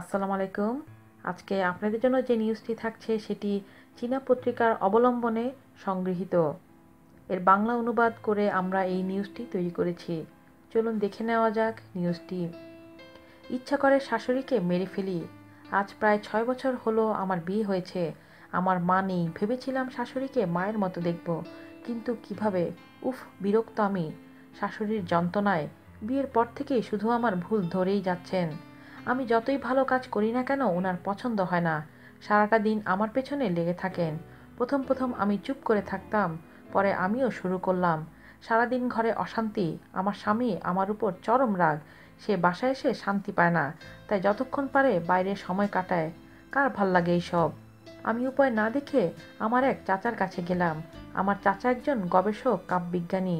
আসসালামু আলাইকুম। আজকে আপনাদের জন্য যে নিউজটি থাকছে সেটি চীনা পত্রিকার অবলম্বনে সংগৃহীত। এর বাংলা অনুবাদ করে আমরা এই নিউজটি তৈরি করেছি। চলুন দেখে নেওয়া যাক নিউজটি ইচ্ছা করে শাশুড়িকে মেরে ফেলি। আজ প্রায় ছয় বছর হলো আমার বিয়ে হয়েছে। আমার মা নেই, ভেবেছিলাম শাশুড়িকে মায়ের মতো দেখব। কিন্তু কীভাবে? উফ, বিরক্ত আমি। শাশুড়ির যন্ত্রণায় বিয়ের পর থেকেই শুধু আমার ভুল ধরেই যাচ্ছেন। আমি যতই ভালো কাজ করি না কেন ওনার পছন্দ হয় না। সারাটা দিন আমার পেছনে লেগে থাকেন। প্রথম প্রথম আমি চুপ করে থাকতাম, পরে আমিও শুরু করলাম। সারাদিন ঘরে অশান্তি, আমার স্বামী আমার উপর চরম রাগ, সে বাসায় এসে শান্তি পায় না, তাই যতক্ষণ পারে বাইরে সময় কাটায়। কার ভালো লাগে এইসব? আমি উপায় না দেখে আমার এক চাচার কাছে গেলাম। আমার চাচা একজন গবেষক কাপবিজ্ঞানী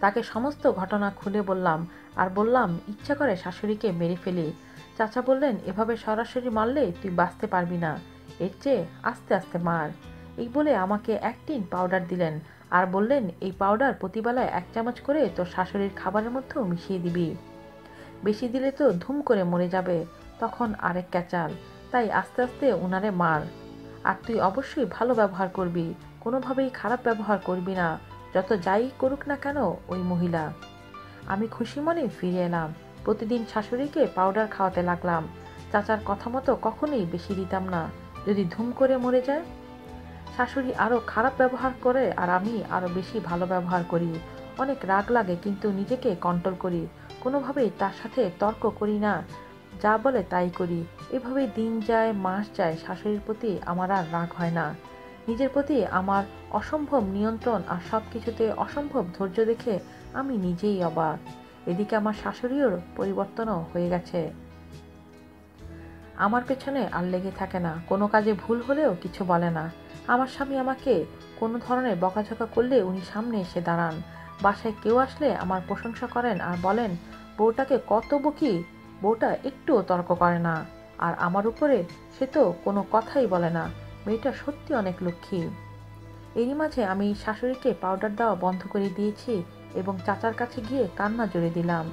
তাকে সমস্ত ঘটনা খুলে বললাম, আর বললাম, ইচ্ছা করে শাশুড়িকে মেরে ফেলি। চাচা বললেন, এভাবে সরাসরি মারলে তুই বাঁচতে পারবি না। এর চেয়ে আস্তে আস্তে মার। এই বলে আমাকে এক টিন পাউডার দিলেন, আর বললেন, এই পাউডার প্রতিবেলায় এক চামচ করে তোর শাশুড়ির খাবারের মধ্যেও মিশিয়ে দিবি। বেশি দিলে তো ধুম করে মরে যাবে, তখন আরেক ক্যাচাল। তাই আস্তে আস্তে উনারে মার। আর তুই অবশ্যই ভালো ব্যবহার করবি, কোনোভাবেই খারাপ ব্যবহার করবি না। যত যাই করুক না কেন, ওই মহিলা। আমি খুশি মনে ফিরে এলাম। প্রতিদিন শাশুড়িকে পাউডার খাওয়াতে লাগলাম। চাচার কথা মতো কখনোই বেশি দিতাম না। যদি ধুম করে মরে যায়? শাশুড়ি আরও খারাপ ব্যবহার করে আর আমি আরও বেশি ভালো ব্যবহার করি। অনেক রাগ লাগে কিন্তু নিজেকে কন্ট্রোল করি। কোনোভাবেই তার সাথে তর্ক করি না। যা বলে তাই করি। এভাবেই দিন যায়, মাস যায়, শাশুড়ির প্রতি আমার আর রাগ হয় না। নিজের প্রতি আমার অসম্ভব নিয়ন্ত্রণ আর সব কিছুতে অসম্ভব ধৈর্য দেখে আমি নিজেই অবাক। এদিকে আমার শাশুড়িও পরিবর্তনও হয়ে গেছে। আমার পেছনে আর লেগে থাকে না। কোনো কাজে ভুল হলেও কিছু বলে না। আমার স্বামী আমাকে কোনো ধরনের বকাঝকা করলে উনি সামনে এসে দাঁড়ান। বাসায় কেউ আসলে আমার প্রশংসা করেন আর বলেন, বউটাকে কত বকি, বউটা একটুও তর্ক করে না। আর আমার উপরে সে তো কোনো কথাই বলে না। মেয়েটা সত্যি অনেক লক্ষ্মী। এরই মাঝে আমি শাশুড়িকে পাউডার দেওয়া বন্ধ করে দিয়েছি এবং চাচার কাছে গিয়ে কান্না জুড়ে দিলাম।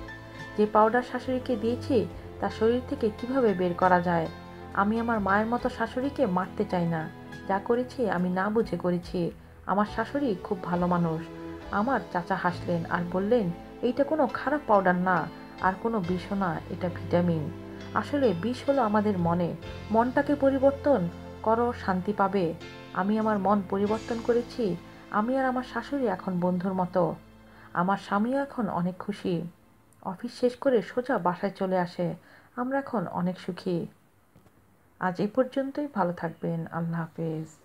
যে পাউডার শাশুড়িকে দিয়েছি, তা শরীর থেকে কীভাবে বের করা যায়? আমি আমার মায়ের মতো শাশুড়িকে মারতে চাই না। যা করেছি আমি না বুঝে করেছি। আমার শাশুড়ি খুব ভালো মানুষ। আমার চাচা হাসলেন আর বললেন, এইটা কোনো খারাপ পাউডার না। আর কোনো বিষও না, এটা ভিটামিন। আসলে বিষ হলো আমাদের মনে। মনটাকে পরিবর্তন করো, শান্তি পাবে। আমি আমার মন পরিবর্তন করেছি। আমি আর আমার শাশুড়ি এখন বন্ধুর মতো। আমার স্বামীও এখন অনেক খুশি। অফিস শেষ করে সোজা বাসায় চলে আসে। আমরা এখন অনেক সুখী। আজ এই পর্যন্তই। ভালো থাকবেন। আল্লাহ হাফেজ।